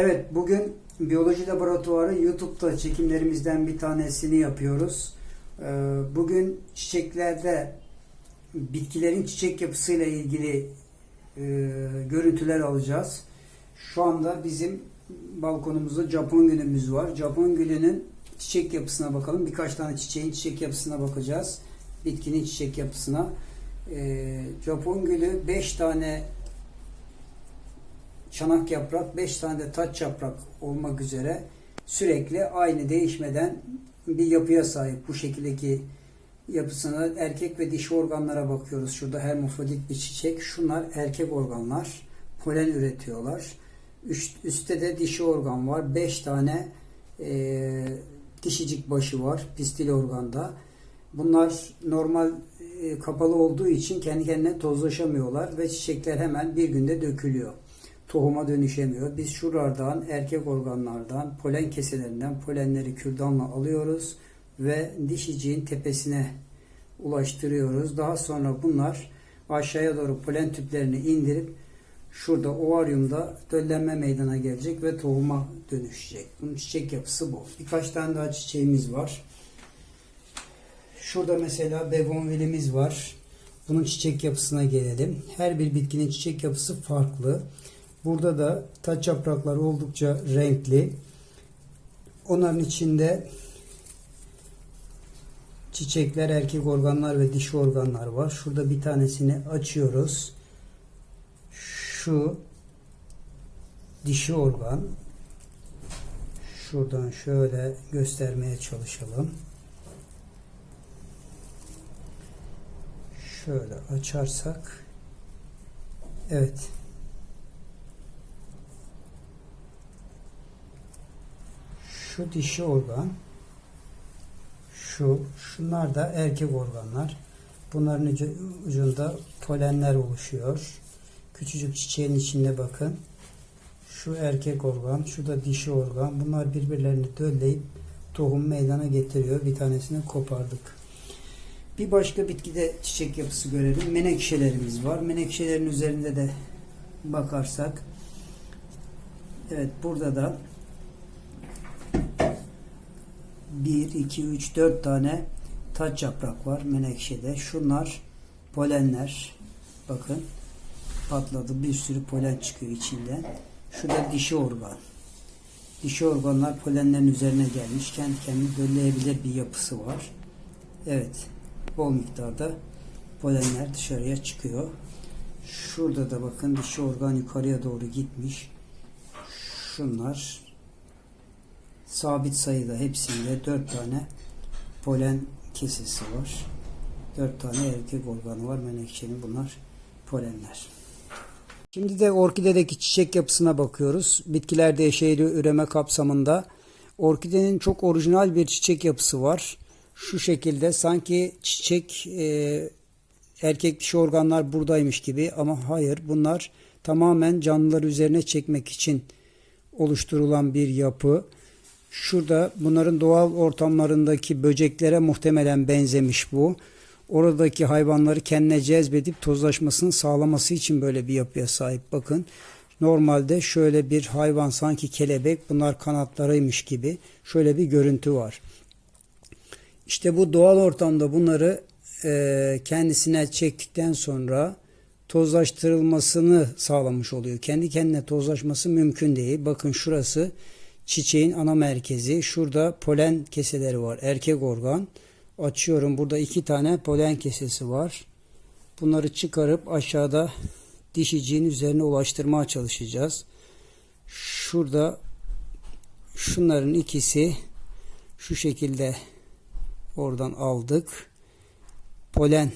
Evet, bugün Biyoloji Laboratuvarı YouTube'da çekimlerimizden bir tanesini yapıyoruz. Ee, Bugün çiçeklerde bitkilerin çiçek yapısıyla ilgili e, görüntüler alacağız. Şu anda bizim balkonumuzda Japon gülümüz var. Japon gülünün çiçek yapısına bakalım. Birkaç tane çiçeğin çiçek yapısına bakacağız. Bitkinin çiçek yapısına. Ee, Japon gülü 5 tane çanak yaprak, 5 tane de taç yaprak olmak üzere sürekli aynı değişmeden bir yapıya sahip. Bu şekildeki yapısına erkek ve dişi organlara bakıyoruz. Şurada hermafrodit bir çiçek. Şunlar erkek organlar. Polen üretiyorlar. Üst, üstte de dişi organ var. 5 tane e, dişicik başı var pistil organda. Bunlar normal e, kapalı olduğu için kendi kendine tozlaşamıyorlar ve çiçekler hemen bir günde dökülüyor tohuma dönüşemiyor. Biz şuralardan erkek organlardan polen keselerinden polenleri kürdanla alıyoruz ve dişiciğin tepesine ulaştırıyoruz. Daha sonra bunlar aşağıya doğru polen tüplerini indirip şurada ovaryumda döllenme meydana gelecek ve tohuma dönüşecek. Bunun çiçek yapısı bu. Birkaç tane daha çiçeğimiz var. Şurada mesela begonvilimiz var. Bunun çiçek yapısına gelelim. Her bir bitkinin çiçek yapısı farklı. Burada da taç yaprakları oldukça renkli. Onların içinde çiçekler, erkek organlar ve dişi organlar var. Şurada bir tanesini açıyoruz. Şu dişi organ. Şuradan şöyle göstermeye çalışalım. Şöyle açarsak Evet. Şu dişi organ. Şu. Şunlar da erkek organlar. Bunların ucu- ucunda polenler oluşuyor. Küçücük çiçeğin içinde bakın. Şu erkek organ, şu da dişi organ. Bunlar birbirlerini dölleyip tohum meydana getiriyor. Bir tanesini kopardık. Bir başka bitkide çiçek yapısı görelim. Menekşelerimiz var. Menekşelerin üzerinde de bakarsak evet burada da 1, 2, 3, 4 tane taç yaprak var menekşede. Şunlar polenler. Bakın patladı. Bir sürü polen çıkıyor içinden. Şu da dişi organ. Dişi organlar polenlerin üzerine gelmiş. Kendi kendini dölleyebilir bir yapısı var. Evet. Bol miktarda polenler dışarıya çıkıyor. Şurada da bakın dişi organ yukarıya doğru gitmiş. Şunlar sabit sayıda hepsinde 4 tane polen kesesi var. 4 tane erkek organı var menekşenin bunlar polenler. Şimdi de orkidedeki çiçek yapısına bakıyoruz. Bitkilerde eşeğli üreme kapsamında orkidenin çok orijinal bir çiçek yapısı var. Şu şekilde sanki çiçek e, erkek dişi organlar buradaymış gibi ama hayır bunlar tamamen canlılar üzerine çekmek için oluşturulan bir yapı. Şurada bunların doğal ortamlarındaki böceklere muhtemelen benzemiş bu. Oradaki hayvanları kendine cezbedip tozlaşmasını sağlaması için böyle bir yapıya sahip. Bakın normalde şöyle bir hayvan sanki kelebek bunlar kanatlarıymış gibi şöyle bir görüntü var. İşte bu doğal ortamda bunları e, kendisine çektikten sonra tozlaştırılmasını sağlamış oluyor. Kendi kendine tozlaşması mümkün değil. Bakın şurası çiçeğin ana merkezi. Şurada polen keseleri var. Erkek organ. Açıyorum. Burada iki tane polen kesesi var. Bunları çıkarıp aşağıda dişiciğin üzerine ulaştırmaya çalışacağız. Şurada şunların ikisi şu şekilde oradan aldık. Polen.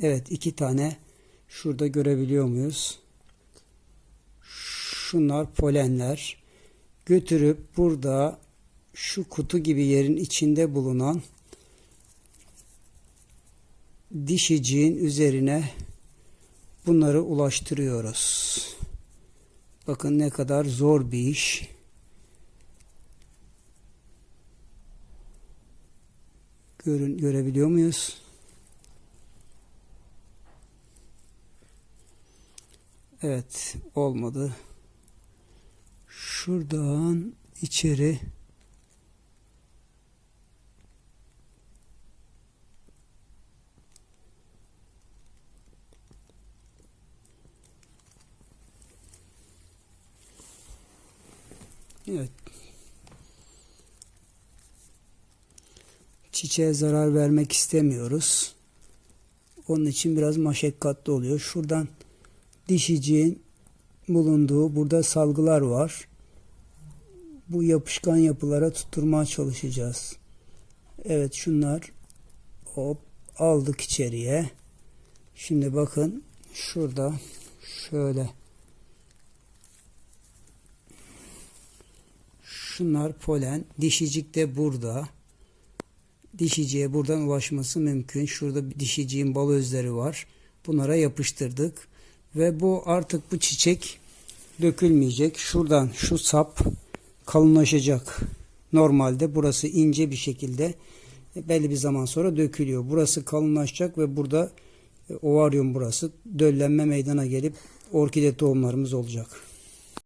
Evet iki tane şurada görebiliyor muyuz? Şunlar polenler götürüp burada şu kutu gibi yerin içinde bulunan dişiciğin üzerine bunları ulaştırıyoruz. Bakın ne kadar zor bir iş. Görün, görebiliyor muyuz? Evet olmadı. Şuradan içeri Evet. Çiçeğe zarar vermek istemiyoruz. Onun için biraz maşakkatli oluyor. Şuradan dişiciğin bulunduğu burada salgılar var. Bu yapışkan yapılara tutturmaya çalışacağız. Evet şunlar hop aldık içeriye. Şimdi bakın şurada şöyle şunlar polen. Dişicik de burada. Dişiciye buradan ulaşması mümkün. Şurada dişiciğin bal özleri var. Bunlara yapıştırdık. Ve bu artık bu çiçek dökülmeyecek. Şuradan şu sap kalınlaşacak. Normalde burası ince bir şekilde belli bir zaman sonra dökülüyor. Burası kalınlaşacak ve burada e, ovaryum burası döllenme meydana gelip orkide tohumlarımız olacak.